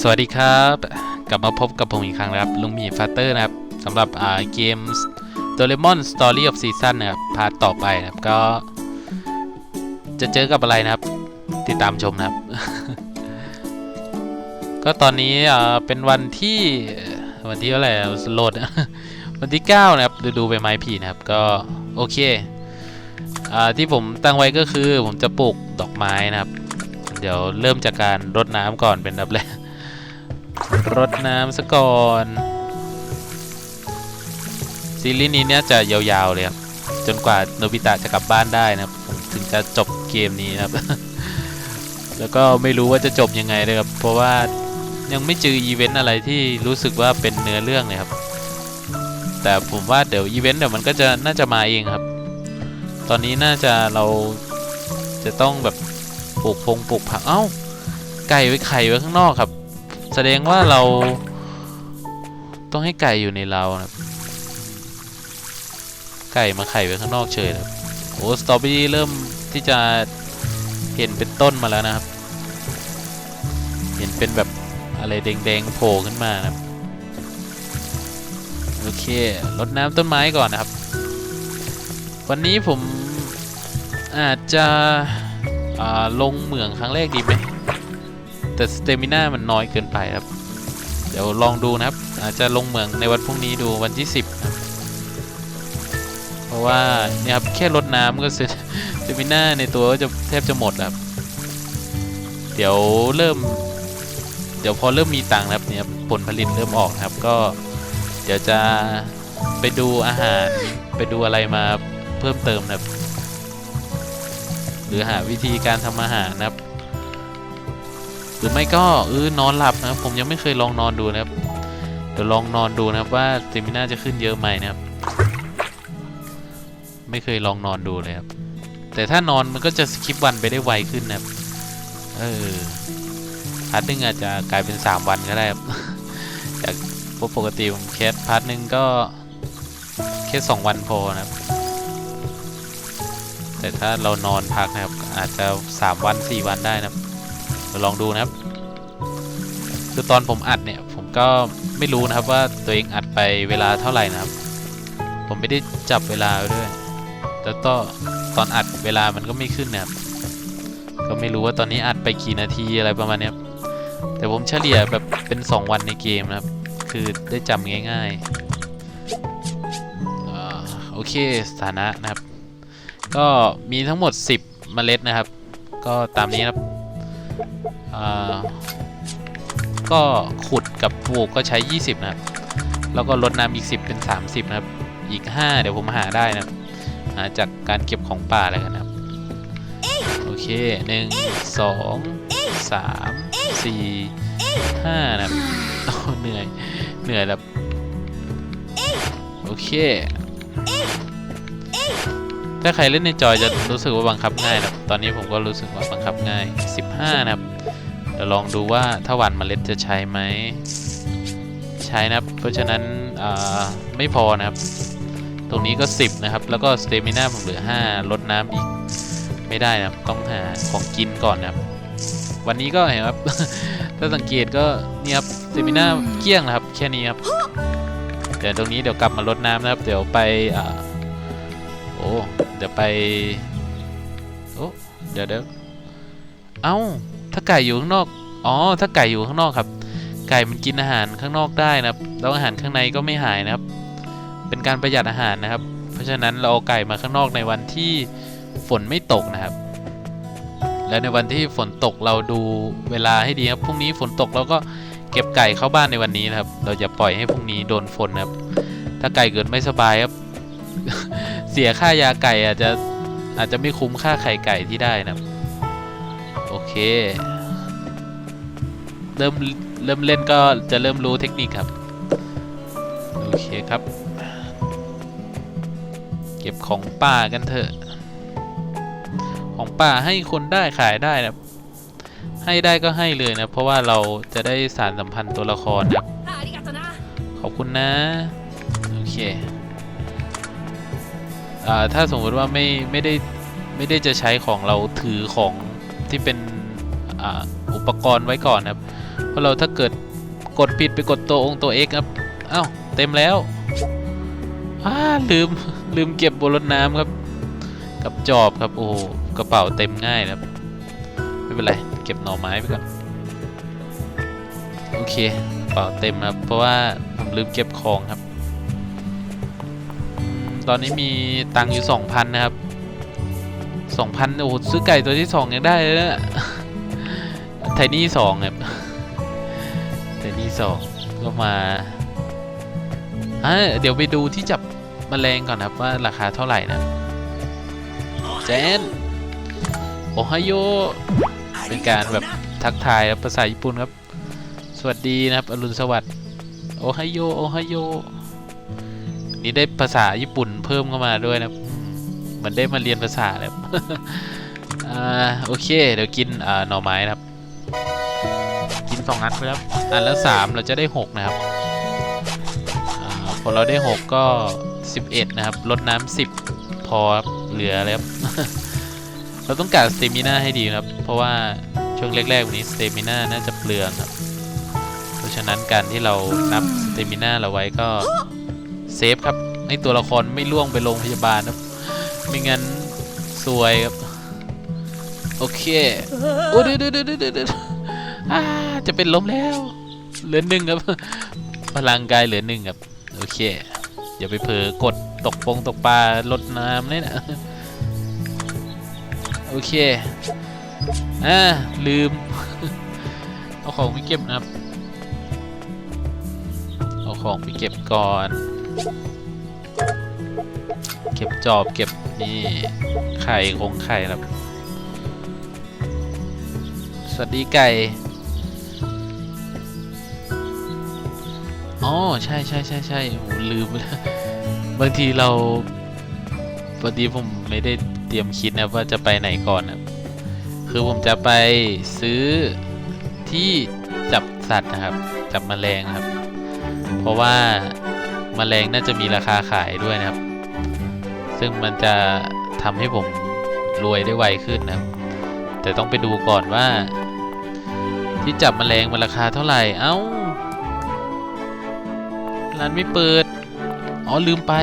สวัสดีครับ กลับมาพบกับผมอีกครั้งนะครับ ลุงหมีฟาเตอร์นะครับสำหรับเกม Doraemon Story of Season นะครับพาร์ทต่อไปนะครับก็ จะเจอกับอะไรนะครับ ติดตามชมนะครับ ก็ตอนนี้เป็นวันที่วันที่เท่าไหร่โหลดวันที่ 9 นะครับดูดูไปไม้ผีนะครับก็โอเคอที่ผมตั้งไว้ก็คือผมจะปลูกดอกไม้นะครับ เดี๋ยวเริ่มจากการรดน้ำก่อนเป็นอันดับแรก รดน้ำซะก่อน ซีรีส์นี้เนี่ยจะยาวๆเลยครับ จนกว่าโนบิตะจะกลับบ้านได้นะครับถึงจะจบเกมนี้นะครับ แล้วก็ไม่รู้ว่าจะจบยังไงเลยครับ เพราะว่ายังไม่เจออีเวนต์อะไรที่รู้สึกว่าเป็นเนื้อเรื่องเลยครับ แต่ผมว่าเดี๋ยวอีเวนต์เดี๋ยวมันก็จะน่าจะมาเองครับ ตอนนี้น่าจะเราจะต้องแบบปลูกพงปลูกผัก เอ้า ไก่ไว้ไข่ไว้ข้างนอกครับ แสดงว่าเราต้องให้ไก่อยู่ในเรานะไก่มาไข่ไว้ข้างนอกเฉยนะครับโอ้สตรอเบอรี่เริ่มที่จะเห็นเป็นต้นมาแล้วนะครับ เห็นเป็นแบบอะไรแดงๆโผล่ขึ้นมานะครับโอเครดน้ำต้นไม้ก่อนนะครับ วันนี้ผมอาจจะลงเหมืองครั้งแรกดีไหม แต่สเตมิน่ามันน้อยเกินไปครับ เดี๋ยวลองดูนะครับ อาจจะลงเหมืองในวันพรุ่งนี้ดูวันที่ 10ครับเพราะว่าเนี่ยครับแค่รดน้ำก็เสร็จสเตมิน่าในตัวก็จะแทบจะหมดแล้วครับเดี๋ยวเริ่ม เดี๋ยวพอเริ่มมีตังค์นะครับเนี่ยผลผลิตเริ่มออกครับก็ เดี๋ยวจะไปดูอาหารไปดูอะไรมาเพิ่มเติมนะครับ หรือหาวิธีการทำอาหารนะครับ รือไม่ก็เออนอนหลับนะครับ ผมยังไม่เคยลองนอนดูนะครับเดี๋ยวลองนอนดูนะครับว่าสเตมิน่าจะขึ้นเยอะไหมนะครับ ไม่เคยลองนอนดูเลยครับ แต่ถ้านอนมันก็จะสคิปวันไปได้ไวขึ้นนะครับเออพาร์ทหนึ่งอาจจะกลายเป็น 3 วันก็ได้ครับจากปกติผมแคสพาร์ทหนึ่งก็แค่2วันพอนะครับ แต่ถ้าเรานอนพักนะครับอาจจะ 3 วัน 4 วันได้นะครับ ยวลองดูนะครับ คือตอนผมอัดเนี่ย ผมก็ไม่รู้นะครับว่าตัวเองอัดไปเวลาเท่าไหร่นะครับ ผมไม่ได้จับเวลาด้วยแล้วก็ตอนอัดเวลามันก็ไม่ขึ้นนะครับ ก็ไม่รู้ว่าตอนนี้อัดไปกี่นาทีอะไรประมาณนี้แต่ผมเฉลี่ยแบบเป็น 2 วันในเกมนะครับ คือได้จำง่ายๆโอเคสถานะนะครับ ก็มีทั้งหมด 10 เมล็ดนะครับ ก็ตามนี้นะครับ ก็ขุดกับปลูกก็ใช้ 20 นะครับ แล้วก็ลดน้ำอีก 10 เป็น 30 นะครับ อีก 5 เดี๋ยวผมหาได้นะครับหาจากการเก็บของป่าอะไรกันนะครับ โอเค 1 2 3 4 5 นะครับเหนื่อย เหนื่อยแล้วโอเค ถ้าใครเล่นในจอยจะรู้สึกว่าบังคับง่ายนะครับ ตอนนี้ผมก็รู้สึกว่าบังคับง่าย 15 นะครับ เดี๋ยวลองดูว่าถ้าหวันเมล็ดจะใช้ไหม ใช้นะครับ เพราะฉะนั้นอ่าไม่พอนะครับ ตรงนี้ก็ 10 นะครับ แล้วก็สเตมิน่าผมเหลือ 5 ลดน้ำอีกไม่ได้นะครับ ต้องหาของกินก่อนนะครับ วันนี้ก็เห็นครับ ถ้าสังเกตก็เนี่ยครับสเตมิน่าเกี้ยงนะครับ แค่นี้ครับ เดี๋ยวตรงนี้เดี๋ยวกลับมาลดน้ำนะครับ เดี๋ยวไปอ่าโอ้ เดี๋ยวไปโอ้เดี๋ยวเดี๋ยวเอ้า ถ้าไก่อยู่ข้างนอก อ๋อ ถ้าไก่อยู่ข้างนอกครับ ไก่มันกินอาหารข้างนอกได้นะครับ แล้วอาหารข้างในก็ไม่หายนะครับ เป็นการประหยัดอาหารนะครับ เพราะฉะนั้นเราเอาไก่มาข้างนอกในวันที่ฝนไม่ตกนะครับ แล้วในวันที่ฝนตกเราดูเวลาให้ดีครับ พรุ่งนี้ฝนตกเราก็เก็บไก่เข้าบ้านในวันนี้นะครับ เราจะปล่อยให้พรุ่งนี้โดนฝนนะครับ ถ้าไก่เกิดไม่สบายครับ เสียค่ายาไก่อาจจะอาจจะไม่คุ้มค่าไข่ไก่ที่ได้นะโอเค เริ่มเริ่มเล่นก็จะเริ่มรู้เทคนิคครับ โอเคครับ เก็บของป่ากันเถอะ ของป่าให้คนได้ขายได้นะให้ได้ก็ให้เลยนะ เพราะว่าเราจะได้สารสัมพันธ์ตัวละครนะขอบคุณนะ โอเค ถ้าสมมติว่าไม่ไม่ได้ไม่ได้จะใช้ของเราถือของที่เป็นออุปกรณ์ไว้ก่อนครับ เพราะเราถ้าเกิดกดผิดไปกดตัวองค์ตัว X ครับอ้าวเต็มแล้วอ้าลืมลืมเก็บบนรถน้ำครับ กับจอบครับโอ้กระเป๋าเต็มง่ายนะครับ ไม่เป็นไรเก็บหน่อไม้ไปก่อนโอเคกระเป๋าเต็มครับ เพราะว่าผมลืมเก็บของครับ ตอนนี้มีตังค์อยู่2,000นะครับ2,000โอ้โหซื้อไก่ตัวที่สองยังได้เลยนะไทนี่สองครับไทนี่สองก็มาอะเดี๋ยวไปดูที่จับแมลงก่อนครับว่าราคาเท่าไหร่นะเจนโอไฮโยเป็นการแบบทักทายครับภาษาญี่ปุ่นครับ สวัสดีนะครับ อรุณสวัสดิ์โอไฮโยโอไฮโย นี่ได้ภาษาญี่ปุ่นเพิ่มเข้ามาด้วยนะครับมเหมือนได้มาเรียนภาษาเลยครับอ่าโอเค เดี๋ยวกินอ่าหน่อไม้นะครับ กินสองอันไปครับอันละสามเราจะได้หกนะครับอาพอเราได้หกก็สิบเอ็ดนะครับลดน้ำสิบพอเหลือเลยครับเราต้องการสเตมิน่าให้ดีนะครับ เพราะว่าช่วงแรกๆวันนี้สเตมิน่าน่าจะเปลืองครับ เพราะฉะนั้นการที่เรานับสเตมิน่าเราไว้ก็ เซฟครับให้ตัวละครไม่ล่วงไปโรงพยาบาลครับไม่งั้นซวยครับโอเคโอ้เดี๋ยวเดี๋ยวเดี๋ยวเดี๋ยวเดี๋ยวอ่าจะเป็นลมแล้วเหลือหนึ่งครับ พลังกายเหลือหนึ่งครับโอเคอย่าไปเผลอกดตกปงตกปลาลดน้ำเลยนะโอเคอ่าลืม เอาของไปเก็บนะครับ เอาของไปเก็บก่อน เก็บจอบเก็บนี่ไข่คงไข่นะครับ สวัสดีไก่อ๋อใช่ใช่ใช่ใช่โอ้ลืมไปแล้วบางทีเราบางทีผมไม่ได้เตรียมคิดนะว่าจะไปไหนก่อนนะคือผมจะไปซื้อที่จับสัตว์นะครับ จับแมลงนะครับ เพราะว่า แมลงน่าจะมีราคาขายด้วยนะครับ ซึ่งมันจะทำให้ผมรวยได้ไวขึ้นนะครับ แต่ต้องไปดูก่อนว่า ที่จับแมลงมันราคาเท่าไหร่ เอ้า ร้านไม่เปิด อ๋อลืมไป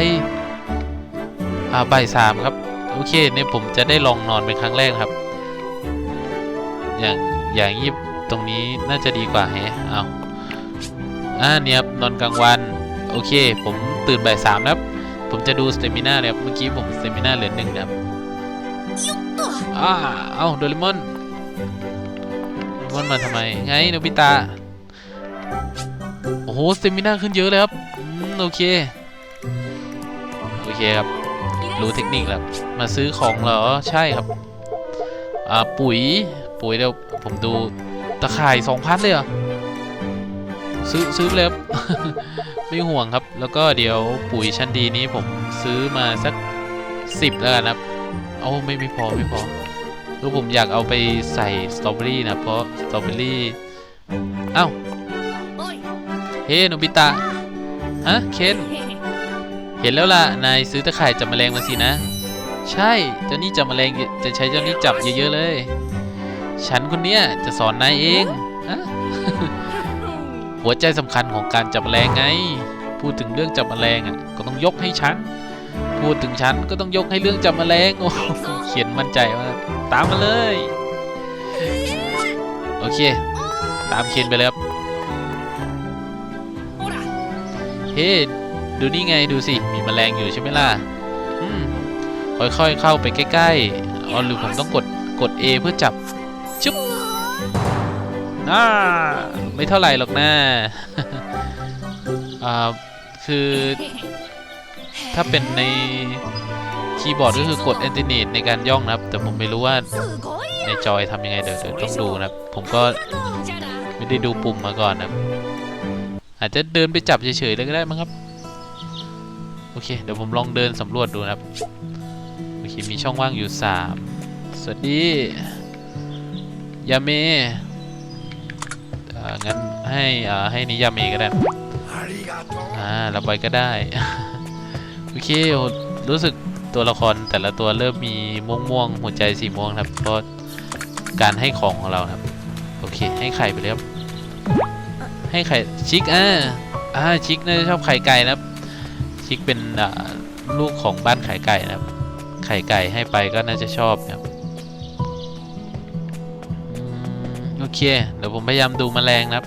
อ่าบ่ายสามครับ โอเคเนี่ยผมจะได้ลองนอนเป็นครั้งแรกครับ อย่างอย่างนี้ตรงนี้น่าจะดีกว่าแฮะ เอาอ่าเนี่ยครับนอนกลางวัน โอเค ผมตื่นบ่ายสามนะครับ ผมจะดูสเตมิน่าเนี่ยครับเมื่อกี้ผมสเตมิน่าเหลือหนึ่งนะครับอ่าเอ้าโดเรมอนโดเรมอนมาทำไม ไงโนบิตะโอ้โหสเตมิน่าขึ้นเยอะเลยครับอืมโอเค โอเคครับ รู้เทคนิคแล้ว มาซื้อของเหรอ ใช่ครับ อ่า ปุ๋ย ปุ๋ยเดี๋ยวผมดูตะข่ายสองพันเลยเหรอ ซื้อ ซื้อไปเลยครับ ไม่ห่วงครับ แล้วก็เดี๋ยวปุ๋ยชั้นดีนี้ผมซื้อมาสักสิบแล้วกันะครับ เอาไม่ไม่พอไม่พอคือผมอยากเอาไปใส่สตรอเบอรี่นะเพราะสตรอเบอรี่เอ้าเฮ้โนบิตะฮะเคนเห็นแล้วล่ะนายซื้อตะข่ายจับแมลงมาสินะ ใช่เจ้านี่จับแมลงจะใช้เจ้านี่จับเยอะๆเลย ฉันคนเนี้ยจะสอนนายเองฮะ หัวใจสำคัญของการจับแมลงไง พูดถึงเรื่องจับแมลงอะก็ต้องยกให้ฉัน พูดถึงฉันก็ต้องยกให้เรื่องจับแมลงโอ้เขียนมั่นใจมาตามมาเลย โอเค ตามเคนไปเลยครับเฮ้ดูนี่ไงดูสิมีแมลงอยู่ใช่ไหมล่ะค่อยๆเข้าไปใกล้ๆอ๋อหรือผมต้องกดกด A เพื่อจับ น่าไม่เท่าไหร่หรอกนะอ่าคือถ้าเป็นในคีย์บอร์ดก็คือกด Alternate ในการย่องนะครับ แต่ผมไม่รู้ว่าในจอยทำยังไงเดี๋ยวเดี๋ยวต้องดูนะครับ ผมก็ไม่ได้ดูปุ่มมาก่อนนะครับ อาจจะเดินไปจับเฉยๆเลยก็ได้มั้งครับ โอเค เดี๋ยวผมลองเดินสำรวจดูนะครับ โอเค มีช่องว่างอยู่ 3 สวัสดี ยาเม งั้นให้ให้นิยาเมก็ได้อ่าเราไปก็ได้ โอเครู้สึกตัวละครแต่ละตัวเริ่มมีม่วงม่วงหัวใจสีม่วงครับเพราะการให้ของของเราครับ โอเค ให้ไข่ไปเลยครับให้ไข่ชิคอ่าอ่าชิคน่าจะชอบไข่ไก่นะครับ ชิคเป็นลูกของบ้านไข่ไก่นะครับ ไข่ไก่ให้ไปก็น่าจะชอบนะครับ เค เดี๋ยวผมพยายามดูแมลงนะครับ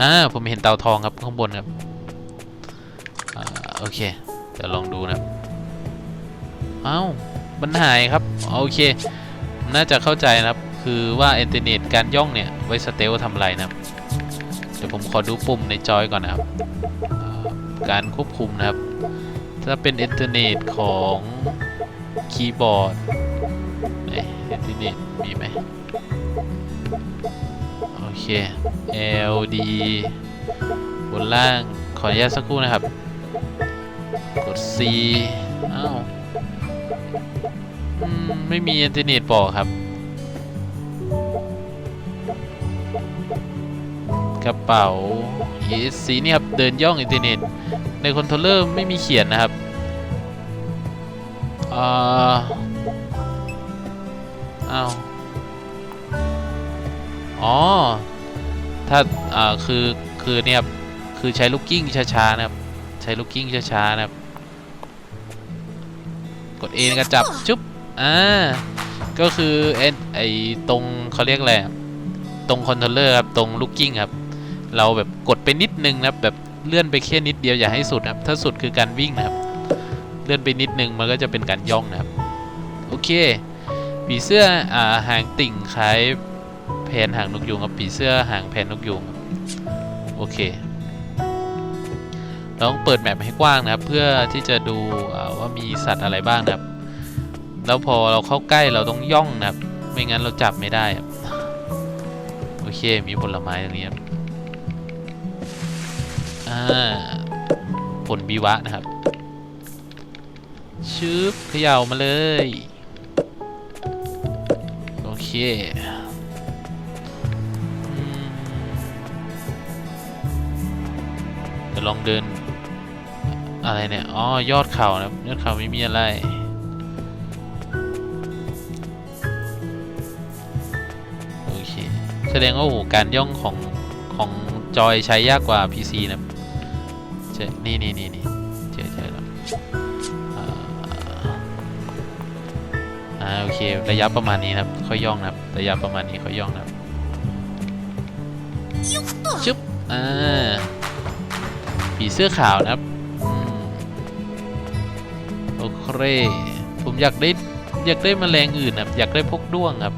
อ่า ผมเห็นเตาทองครับข้างบนครับอโอเค เดี๋ยวลองดูนะครับ เอ้ามันหายครับ โอเค น่าจะเข้าใจนะครับ คือว่าอินเทอร์เน็ตการย่องเนี่ย ไว้สเตลทำอะไรนะครับ เดี๋ยวผมขอดูปุ่มในจอยก่อนนะครับ การควบคุมนะครับ ถ้าเป็นอินเทอร์เน็ตของคีย์บอร์ดไหนอินเทอร์เน็ตมีไหม เค LD บนล่าง ขออนุญาตสักครู่นะครับ กด C อ้าวอืมไม่มีอินเทอร์เน็ตบอกครับ กระเป๋า ESC นี่ครับ เดินย่องอินเทอร์เน็ต ในคอนโทรลเลอร์ไม่มีเขียนนะครับอ่าอ้าว อ๋อ ถ้าอ่าคือ คือเนี่ยคือใช้ลูกกิ้งช้าๆนะครับ ใช้ลูกกิ้งช้าๆนะครับ กด A ในการจับ จุ๊บ อ่า ก็คือเอ็นไอตรงเขาเรียกอะไรอะตรงคอนโทรลเลอร์ครับ ตรงลูกกิ้งครับ เราแบบกดไปนิดนึงนะครับ แบบเลื่อนไปแค่นิดเดียวอย่าให้สุดครับ ถ้าสุดคือการวิ่งนะครับ เลื่อนไปนิดนึงมันก็จะเป็นการย่องนะครับ โอเคผีเสื้ออ่าหางติ่งคล้าย แผนหางนกยูงครับผีเสื้อหางแผนนกยูงโอเคเราต้องเปิดแมปให้กว้างนะครับ เพื่อที่จะดูว่ามีสัตว์อะไรบ้างนะครับ แล้วพอเราเข้าใกล้เราต้องย่องนะครับ ไม่งั้นเราจับไม่ได้ครับโอเคมีผลไม้ตรงนี้ครับอ่าผลบีวะนะครับชึบเขย่ามาเลย โอเค เดี๋ยวลองเดิน อะไรเนี่ย อ๋อ ยอดเขานะครับยอดเขาไม่มีอะไร โอเค แสดงว่าโอ้โหการย่องของ ของจอยใช้ยากกว่า PC นะเจอนี่นี่นี่นี่เจอเจอแล้วอ่าอ่าโอเค ระยะประมาณนี้นะครับค่อยย่องนะครับ ระยะประมาณนี้ค่อยย่องนะครับ ชึบอ่า ผีเสื้อขาวนะครับโอเคผมอยากได้อยากได้แมลงอื่นนะครับอยากได้พวกด้วงครับ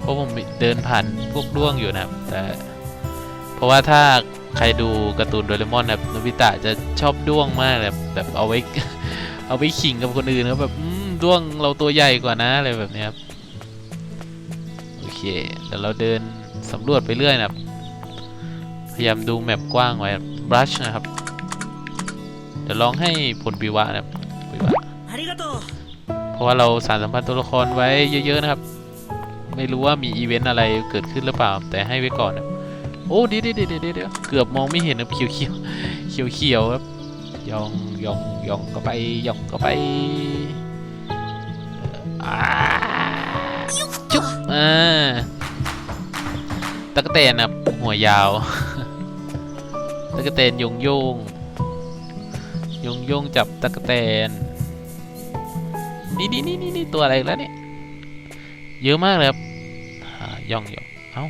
เพราะผมเดินผ่านพวกด้วงอยู่นะครับ แต่เพราะว่าถ้าใครดูการ์ตูนโดเรมอนนะครับนบิตะจะชอบด้วงมากแบบแบบเอาไว้เอาไว้ขิงกับคนอื่นครับแบบด้วงเราตัวใหญ่กว่านะอะไรแบบนี้ครับโอเคเดี๋ยวเราเดินสำรวจไปเรื่อยนะครับ พยายามดูแมปกว้างไว้บลัชนะครับ เดี๋ยวลองให้ผลปีวะนะครับปีวะเพราะว่าเราสารสัมพันธ์ตัวละครไว้เยอะๆนะครับ ไม่รู้ว่ามีอีเวนต์อะไรเกิดขึ้นหรือเปล่า แต่ให้ไว้ก่อนนะโอ้ดี๋ยเดีดีดีเกือบมองไม่เห็นนะเขียวเขียวเขียวเขียวครับย่องย่องย่องก็ไปย่องก็ไปจุ๊บอ่าตะกเตนครับหัวยาวตะกเตนยงยง ยงโยงจับตะกแตนนี่นี่นี่นี่นี่ตัวอะไรอีกแล้วเนี่ยเยอะมากเลยครับย่องย่องเอ้า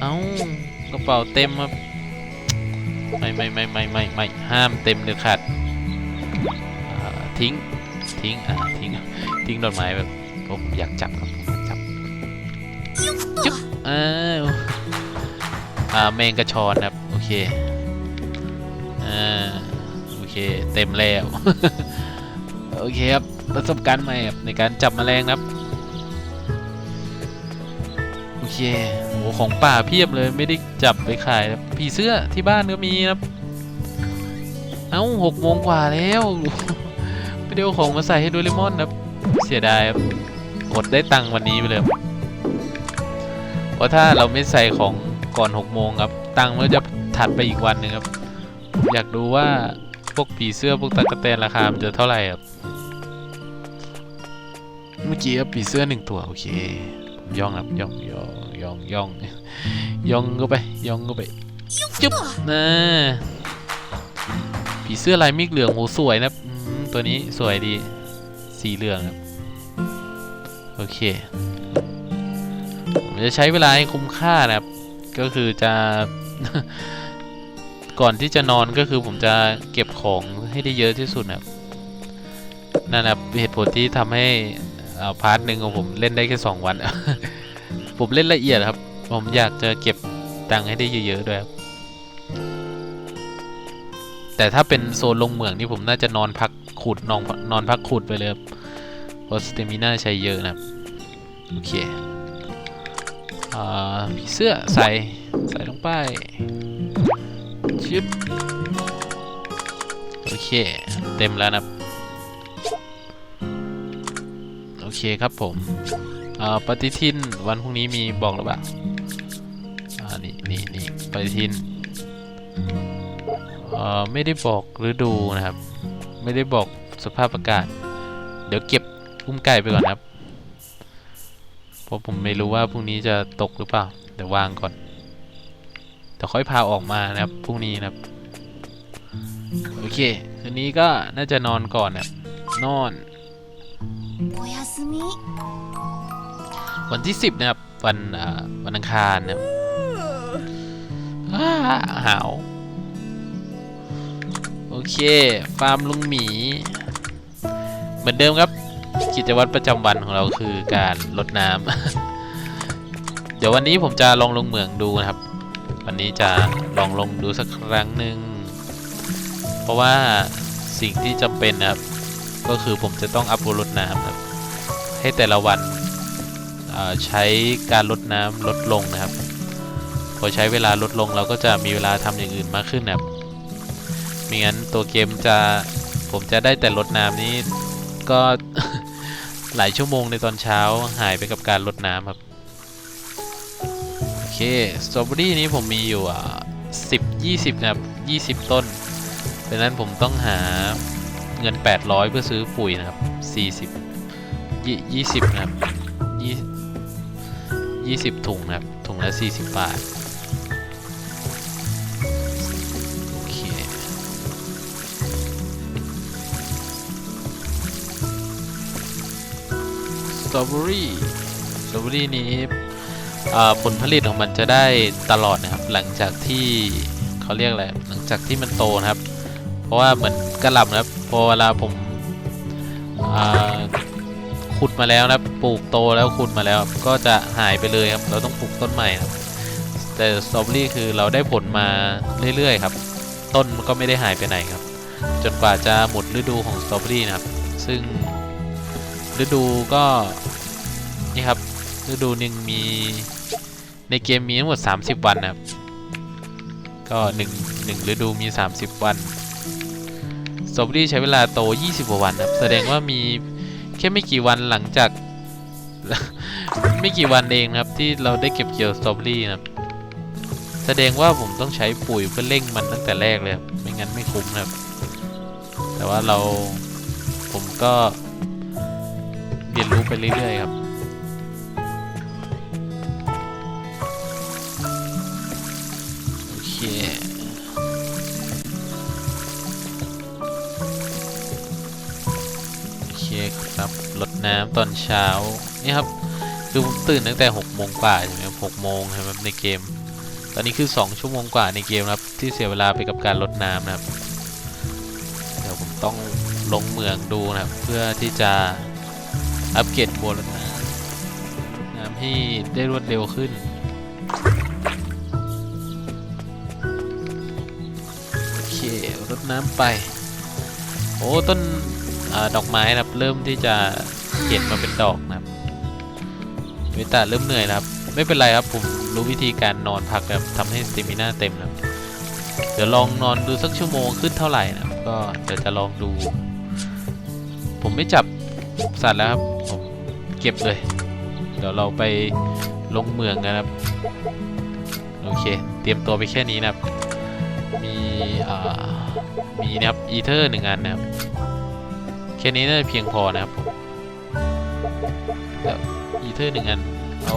เอ้ากระเป๋าเต็มครับไม่ไม่ไม่ไม่ไม่ไม่ห้ามเต็มเด็ดขาดอ่าทิ้งทิ้งอ่าทิ้งทิ้งดอกไม้แบบผมอยากจับครับผมอยากจับจุ๊บอ้าวอ่าแมงกระชอนครับโอเค อ่าโอเคเต็มแล้วโอเคครับประสบการณ์ใหม่ครับในการจับแมลงครับโอเคโหของป่าเพียบเลยไม่ได้จับไปขายครับผีเสื้อที่บ้านก็มีครับเอ้าหกโมงกว่าแล้วไม่ได้เอาของมาใส่ให้โดเรมอนนะครับเสียดายครับอดได้ตังค์วันนี้ไปเลยเพราะถ้าเราไม่ใส่ของก่อนหกโมงครับตังค์มันจะถัดไปอีกวันหนึ่งครับ อยากดูว่าพวกผีเสื้อพวกตะกะแตนราคามันจะเท่าไหร่ครับเมื่อกี้ครับผีเสื้อหนึ่งตัวโอเคผมย่องครับย่องย่องย่องย่องย่องเข้าไปย่องเข้าไปจุ๊บนะผีเสื้อลายมิกเหลืองโหสวยนะครับอืมตัวนี้สวยดีสีเหลืองครับโอเคผมจะใช้เวลาให้คุ้มค่านะครับ ก็คือจะ ก่อนที่จะนอนก็คือผมจะเก็บของให้ได้เยอะที่สุดนะครับนั่นนะครับเหตุผลที่ทำให้าพาร์ทหนึ่งของผมเล่นได้แค่สองวัน ผมเล่นละเอียดครับ ผมอยากจะเก็บตังค์ให้ได้เยอะๆด้วยครับแต่ถ้าเป็นโซนลงเหมืองนี่ผมน่าจะนอนพักขุดนอนนอนพักขุดไปเลยครับเพราะสเตมิน่าใช้เยอะนะโอเคเสื้อใส่ใส่ลงไป ชึบโอเค เต็มแล้วนะโอเคครับผมอ่าปฏิทินวันพรุ่งนี้มีบอกหรือเปล่าอ่านี่นี่นี่ปฏิทินอ่อไม่ได้บอกฤดูนะครับ ไม่ได้บอกสภาพอากาศ เดี๋ยวเก็บอุ้มไก่ไปก่อนครับ เพราะผมไม่รู้ว่าพรุ่งนี้จะตกหรือเปล่า เดี๋ยววางก่อน แต่ค่อยพาออกมานะครับพรุ่งนี้นะครับ โอเควันนี้ก็น่าจะนอนก่อนนะนอน วันที่ 10 นะครับ วันวันอังคารนะครับหาวโอเค ฟาร์มลุงหมี เหมือนเดิมครับ กิจวัตรประจำวันของเราคือการลดน้ำ เดี๋ยววันนี้ผมจะลองลงเหมืองดูนะครับ วันนี้จะลองลงดูสักครั้งหนึ่งเพราะว่าสิ่งที่จำเป็นนะครับ ก็คือผมจะต้องอัพรดน้ำครับ ให้แต่ละวันใช้การลดน้ำลดลงนะครับ พอใช้เวลาลดลงเราก็จะมีเวลาทำอย่างอื่นมากขึ้นนะครับไม่งั้นตัวเกมจะผมจะได้แต่ลดน้ำนี้ก็หลายชั่วโมงในตอนเช้าหายไปกับการลดน้ำครับ เคสตรอเบอรี่นี้ผมมีอยู่อะสิบยี่สิบนะครับยี่สิบต้นดังนั้นผมต้องหาเงิน 800 เพื่อซื้อปุ๋ยนะครับ 40ยี่ยี่สิบนะครับยี่ยี่สิบถุงนะครับ ถุงละ 40 บาท โอเค สตรอเบอรี่ สตรอเบอรี่นี้ ผลผลิตของมันจะได้ตลอดนะครับ หลังจากที่เขาเรียกอะไรหลังจากที่มันโตนะครับ เพราะว่าเหมือนกระหล่ำนะครับพอเวลาผมขุดมาแล้วนะปลูกโตแล้วขุดมาแล้วก็จะหายไปเลยครับ เราต้องปลูกต้นใหม่ครับแต่สตรอเบอรี่คือเราได้ผลมาเรื่อยๆครับ ต้นมันก็ไม่ได้หายไปไหนครับ จนกว่าจะหมดฤดูของสตรอเบอรี่นะครับ ซึ่งฤดูก็นี่ครับฤดูหนึ่งมี ในเกมมีทั้งหมด 30 วันนะครับ ก็หนึ่งหนึ่งฤดูมี 30 วันสตรอเบอรี่ใช้เวลาโต 20กว่าวันนะครับ แสดงว่ามีแค่ไม่กี่วันหลังจาก ไม่กี่วันเองนะครับที่เราได้เก็บเกี่ยวสตรอเบอรี่นะครับ แสดงว่าผมต้องใช้ปุ๋ยเพื่อเร่งมันตั้งแต่แรกเลยครับ ไม่งั้นไม่คุ้มนะครับ แต่ว่าเราผมก็เรียนรู้ไปเรื่อยๆครับ ครับรดน้ำตอนเช้านี่ครับคือผมตื่นตั้งแต่6โมงกว่าใช่ไหมครับ6โมงใช่ไหมในเกม ตอนนี้คือ2ชั่วโมงกว่าในเกมครับ ที่เสียเวลาไปกับการรดน้ำนะครับ เดี๋ยวผมต้องลงเมืองดูนะครับ เพื่อที่จะอัปเกรดบัวรดน้ำน้ำให้ได้รวดเร็วขึ้นโอเครดน้ำไป โอ้ต้น ดอกไม้นะครับ เริ่มที่จะเห็นมาเป็นดอกนะครับเวตาเริ่มเหนื่อยนะครับ ไม่เป็นไรครับผมรู้วิธีการนอนพักนะครับทำให้สเตมิน่าเต็มนะครับเดี๋ยวลองนอนดูสักชั่วโมงขึ้นเท่าไหร่นะครับก็เดี๋ยวจะลองดู ผมไม่จับสัตว์แล้วครับผมเก็บเลย เดี๋ยวเราไปลงเมืองกันครับโอเค เตรียมตัวไปแค่นี้นะครับ มีอ่ามีนะครับอีเทอร์หนึ่งอันนะครับ แค่นี้น่าจะเพียงพอนะครับผมแล้วอีเทอร์หนึ่งอัน เอา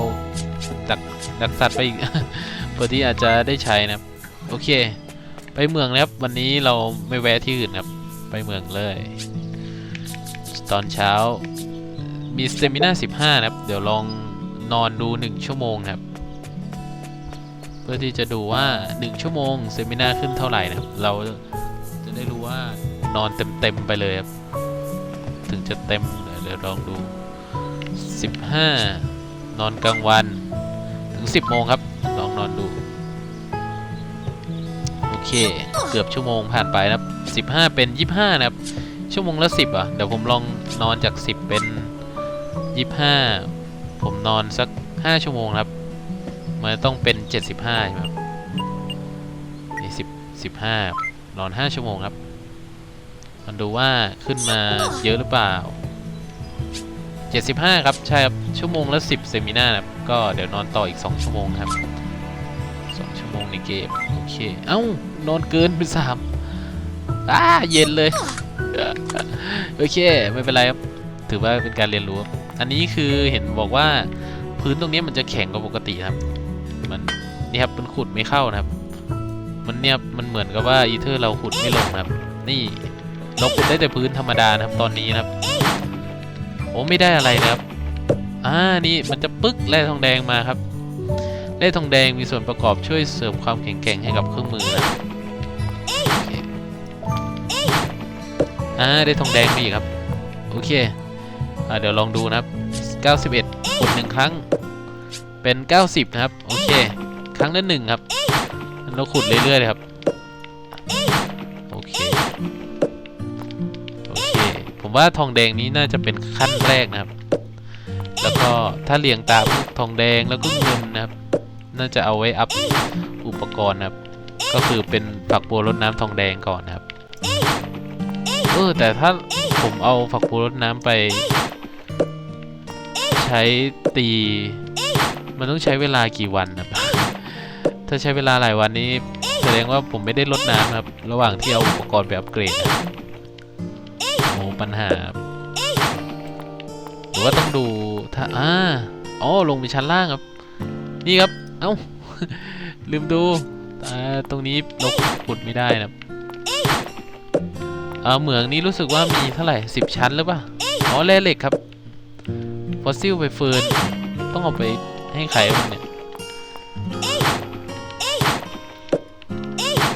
ดักดักสัตว์ไปอีกเพื่อที่อาจจะได้ใช้นะครับ โอเค ไปเมืองนะครับ วันนี้เราไม่แวะที่อื่นครับ ไปเมืองเลย ตอนเช้ามีสเตมิน่า15 นะครับ เดี๋ยวลองนอนดู 1 ชั่วโมงนะครับ เพื่อที่จะดูว่า 1 ชั่วโมงสเตมิน่าขึ้นเท่าไหร่นะครับ เราจะได้รู้ว่านอนเต็ม ๆ ไปเลยครับ ถึงจะเต็มเดี๋ยวลองดู 15 นอนกลางวันถึง 10 โมงครับ ลองนอนดู โอเค เกือบชั่วโมงผ่านไปนะครับ 15 เป็น 25 นะครับ ชั่วโมงละ 10 อะ เดี๋ยวผมลองนอนจาก 10 เป็น 25 ผมนอนสัก 5 ชั่วโมงครับ มันต้องเป็น 75 ใช่ไหมครับนี่10 15 นอน 5 ชั่วโมงครับ มันดูว่าขึ้นมาเยอะหรือเปล่า 75 ครับ ใช่ครับ ชั่วโมงละ 10 เซมินาครับ ก็เดี๋ยวนอนต่ออีก 2 ชั่วโมงครับ 2 ชั่วโมงในเกม โอเค เอ้านอนเกินเป็น3อ้าเย็นเลย โอเค ไม่เป็นไรครับ ถือว่าเป็นการเรียนรู้ อันนี้คือเห็นบอกว่าพื้นตรงนี้มันจะแข็งกว่าปกติครับ มันนี่ครับมันขุดไม่เข้านะครับ มันเนี่ยมันเหมือนกับว่าอีเทอร์เราขุดไม่ลงครับ นี่ เราขุดได้แต่พื้นธรรมดานะครับตอนนี้นะครับ โอ้ไม่ได้อะไรนะครับ อ่านี่มันจะปึ๊กแร่ทองแดงมาครับแร่ทองแดงมีส่วนประกอบช่วยเสริมความแข็งแกร่งให้กับเครื่องมือนะอ่าได้ทองแดงมาอีกครับ โอเคอ่าเดี๋ยวลองดูนะครับ 91กดหนึ่งครั้ง เป็น 90 นะครับ โอเค ครั้งละหนึ่งครับ เราขุดเรื่อยๆเลยครับ ผมว่าทองแดงนี้น่าจะเป็นขั้นแรกนะครับ แล้วก็ถ้าเรียงตามทองแดงแล้วก็เงินนะครับ น่าจะเอาไว้อัพอุปกรณ์นะครับ ก็คือเป็นฝักบัวรดน้ำทองแดงก่อนนะครับ เออแต่ถ้าผมเอาฝักบัวรดน้ำไป ใช้ตี มันต้องใช้เวลากี่วันนะครับ ถ้าใช้เวลาหลายวันนี้แสดงว่าผมไม่ได้ลดน้ำครับ ระหว่างที่เอาอุปกรณ์ไปอัปเกรดนะ ปัญหาครับหรือว่าต้องดูถ้าอ่าอ๋อลงไปชั้นล่างครับ นี่ครับ เอ้า ลืมดูอ่าตรงนี้เราขุดไม่ได้นะครับอ่าเหมืองนี้รู้สึกว่ามีเท่าไหร่สิบชั้นหรือเปล่าอ๋อแร่เหล็กครับ ฟอสซิลไปเฟิร์นต้องเอาไปให้ใครบ้างเนี่ย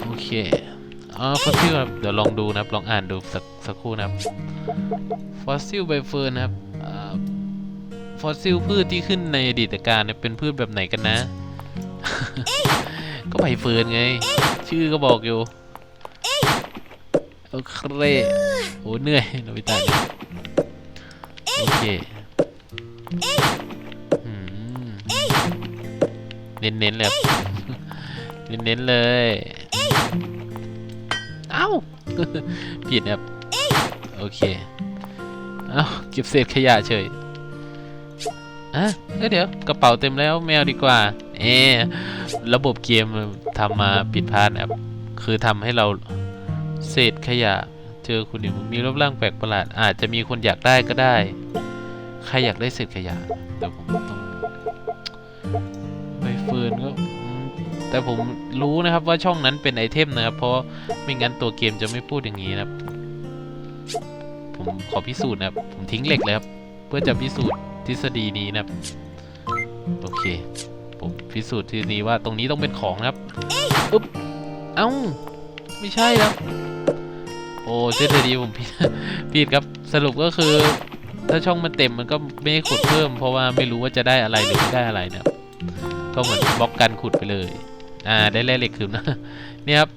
โอเค อ่าฟอสซิลครับ เดี๋ยวลองดูนะครับ ลองอ่านดูสักสักครู่นะครับ ฟอสซิลใบเฟิร์นนะครับฟอสซิลพืชที่ขึ้นในอดีตการเป็นพืชแบบไหนกันนะ ก็ใบเฟิร์นไง ชื่อก็บอกอยู่ โอเคโอ้เหนื่อยโนบิตะเนี่ยโอเคเน้นๆเลยเน้นๆเลย เอ้า ผิดนะครับ โอเค เอ้าเก็บเศษขยะเฉยอะเอ้ยเดี๋ยวกระเป๋าเต็มแล้วแมวดีกว่า เอะระบบเกมทำมาผิดพลาดนะครับ คือทำให้เราเศษขยะ เจอคุณดิมีรูปร่างแปลกประหลาด อาจจะมีคนอยากได้ก็ได้ ใครอยากได้เศษขยะเดี๋ยวผมต้องใบเฟิร์นก็อืมแต่ผม รู้นะครับว่าช่องนั้นเป็นไอเทมนะครับ เพราะไม่งั้นตัวเกมจะไม่พูดอย่างนี้นะครับ ผมขอพิสูจน์นะครับ ผมทิ้งเหล็กเลยครับ เพื่อจะพิสูจน์ทฤษฎีนี้นะครับ โอเค ผมพิสูจน์ทฤษฎีว่าตรงนี้ต้องเป็นของนะครับอุ๊บเอ้า ไม่ใช่ครับ โอ้ทฤษฎีผมผิดผิดครับ สรุปก็คือถ้าช่องมันเต็มมันก็ไม่ให้ขุดเพิ่ม เพราะว่าไม่รู้ว่าจะได้อะไรหรือไม่ได้อะไรนะครับก็เหมือนบล็อกกันขุดไปเลย อ่าได้แร่เหล็กคืนนะเนี่ยครับ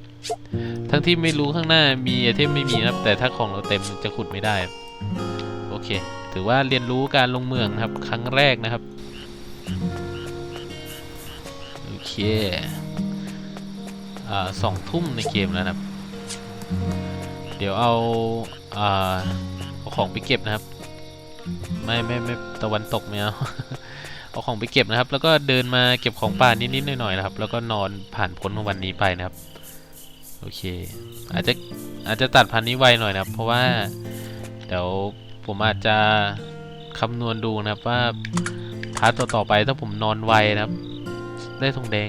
ทั้งที่ไม่รู้ข้างหน้ามีไอเทมไม่มีครับ แต่ถ้าของเราเต็มจะขุดไม่ได้ โอเค ถือว่าเรียนรู้การลงเมืองครับ ครั้งแรกนะครับ โอเคอ่าสองทุ่มในเกมแล้วนะครับ เดี๋ยวเอาอ่าเอาของไปเก็บนะครับ ไม่ไม่ไม่ตะวันตกไม่เอา เอาของไปเก็บนะครับ แล้วก็เดินมาเก็บของป่านิดๆหน่อยๆนะครับ แล้วก็นอนผ่านพ้นวันนี้ไปนะครับ โอเค อาจจะอาจจะตัดพันนี้ไวหน่อยนะครับ เพราะว่าเดี๋ยวผมอาจจะคำนวณดูนะครับว่าพาร์ทต่อไปถ้าผมนอนไวนะครับ ได้ทองแดง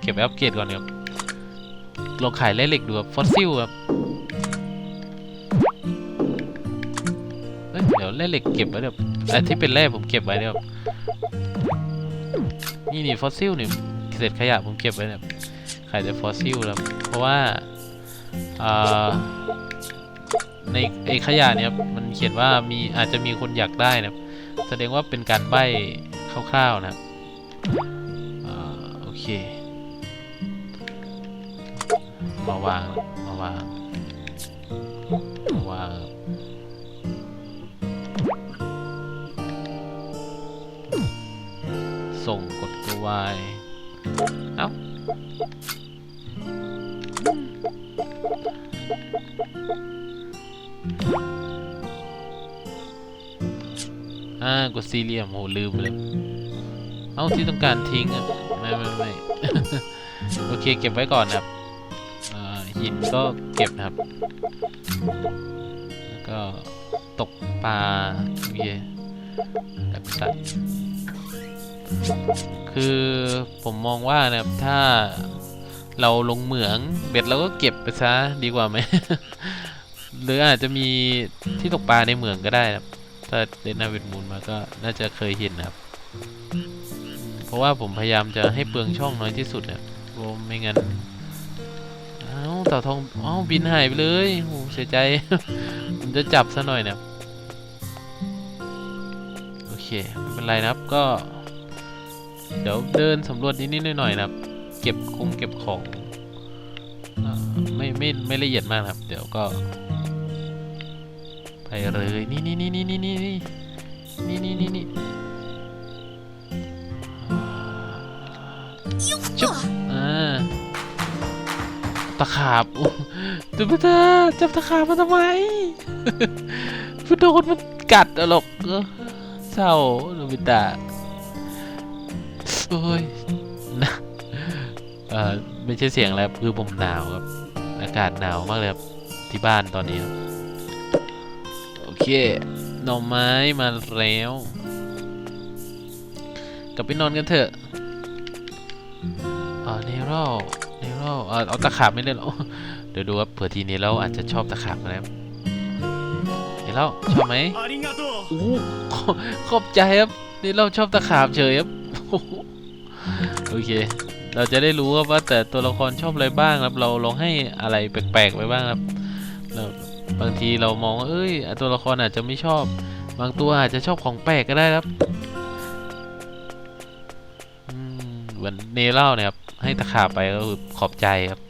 เก็บไว้อัปเกรดก่อนครับลองขายแร่เหล็กดูครับฟอสซิลครับเเดี๋ยวแร่เหล็กเก็บไว้เดี๋ยวไอ้ที่เป็นแร่ผมเก็บไว้เดี๋ยว นี่นี่ฟอสซิลนี่เศษขยะผมเก็บไว้เนี่ยขายแต่ฟอสซิลแล้วเพราะว่าในไอ้ขยะเนี่ยมันเขียนว่ามีอาจจะมีคนอยากได้นะแสดงว่าเป็นการใบ้คร่าวๆนะครับโอเค มาวาง มาวาง มาวาง ส่งกดตัววายเอ้าอ่ากดสี่เหลี่ยมโหลืมเลยเอ้าที่ต้องการทิ้งอะไม่ไม่ไม่โอเคเก็บไว้ก่อนนะครับอ่าหินก็เก็บนะครับ แล้วก็ตกปลาโอเคดักสัตว์ คือผมมองว่านะครับถ้าเราลงเหมืองเบ็ดเราก็เก็บไปซะดีกว่าไหม หรืออาจจะมีที่ตกปลาในเหมืองก็ได้นะครับ ถ้าเล่นนาเวทมูลมาก็น่าจะเคยเห็นนะครับ เพราะว่าผมพยายามจะให้เปลืองช่องน้อยที่สุดนะครับเพราะไม่งั้นเอ้าเต่าทองเอ้าบินหายไปเลยโอ้เสียใจ ผมจะจับซะหน่อยนะโอเคไม่เป็นไรนะครับก็ เดี๋ยวเดินสำรวจนิดๆหน่อยๆนะครับ เก็บคงเก็บของอ่าไม่ไม่ไม่ละเอียดมากนะครับ เดี๋ยวก็ไปเลยนี่นี่นี่นี่นี่นี่นี่นี่นี่นี่จุ๊บอ่าตะขาบอุ๊ยตุ๊กตาจับตะขาบมาทำไมพุโดนมันกัดอะหรอกเออเศร้าโนบิตะ ช่วยนะเออไม่ใช่เสียงแล้วคือผมหนาวครับ อากาศหนาวมากเลยครับที่บ้านตอนนี้ครับโอเคหน่อไม้มาแล้วกลับไปนอนกันเถอะเนโรเนโรอ่าเอาตะขาบไม่ได้หรอเดี๋ยวดูครับเผื่อทีนี้เราอาจจะชอบตะขาบนะครับเนโรชอบไหมโอ้ขอบใจครับเนโรชอบตะขาบเฉยครับ โอเค เราจะได้รู้ครับว่าแต่ตัวละครชอบอะไรบ้างครับ เราลองให้อะไรแปลกๆไปบ้างครับแล้วบางทีเรามองว่าเอ้ย ตัวละครอาจจะไม่ชอบ บางตัวอาจจะชอบของแปลกก็ได้ครับอืมเหมือนเนเล่าเนี่ยครับ ให้ตะขาบไปก็คือขอบใจครับ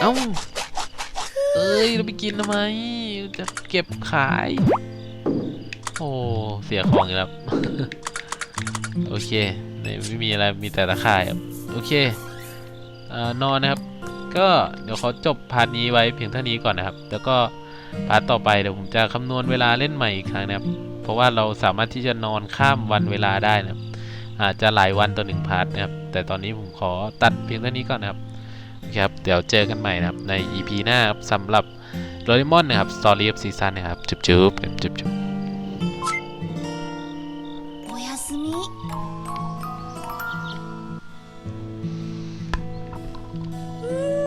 เอ้า เอ้ย เราไปกินทำไม จะเก็บขาย โอ้ เสียของอีกแล้ว โอเค ไม่ไม่มีอะไรมีแต่ตะข่ายครับโอเคเออนอนนะครับ ก็เดี๋ยวเขาจบพาร์ทนี้ไว้เพียงเท่านี้ก่อนนะครับ แล้วก็พาร์ทต่อไปเดี๋ยวผมจะคำนวณเวลาเล่นใหม่อีกครั้งนะครับ เพราะว่าเราสามารถที่จะนอนข้ามวันเวลาได้นะครับ อาจจะหลายวันต่อหนึ่งพาร์ทนะครับ แต่ตอนนี้ผมขอตัดเพียงเท่านี้ก่อนนะครับโอเคครับ เดี๋ยวเจอกันใหม่นะครับใน EP หน้าครับสำหรับโดเรมอนนะครับ Story of Season นะครับ จุ๊บๆจุ๊บๆ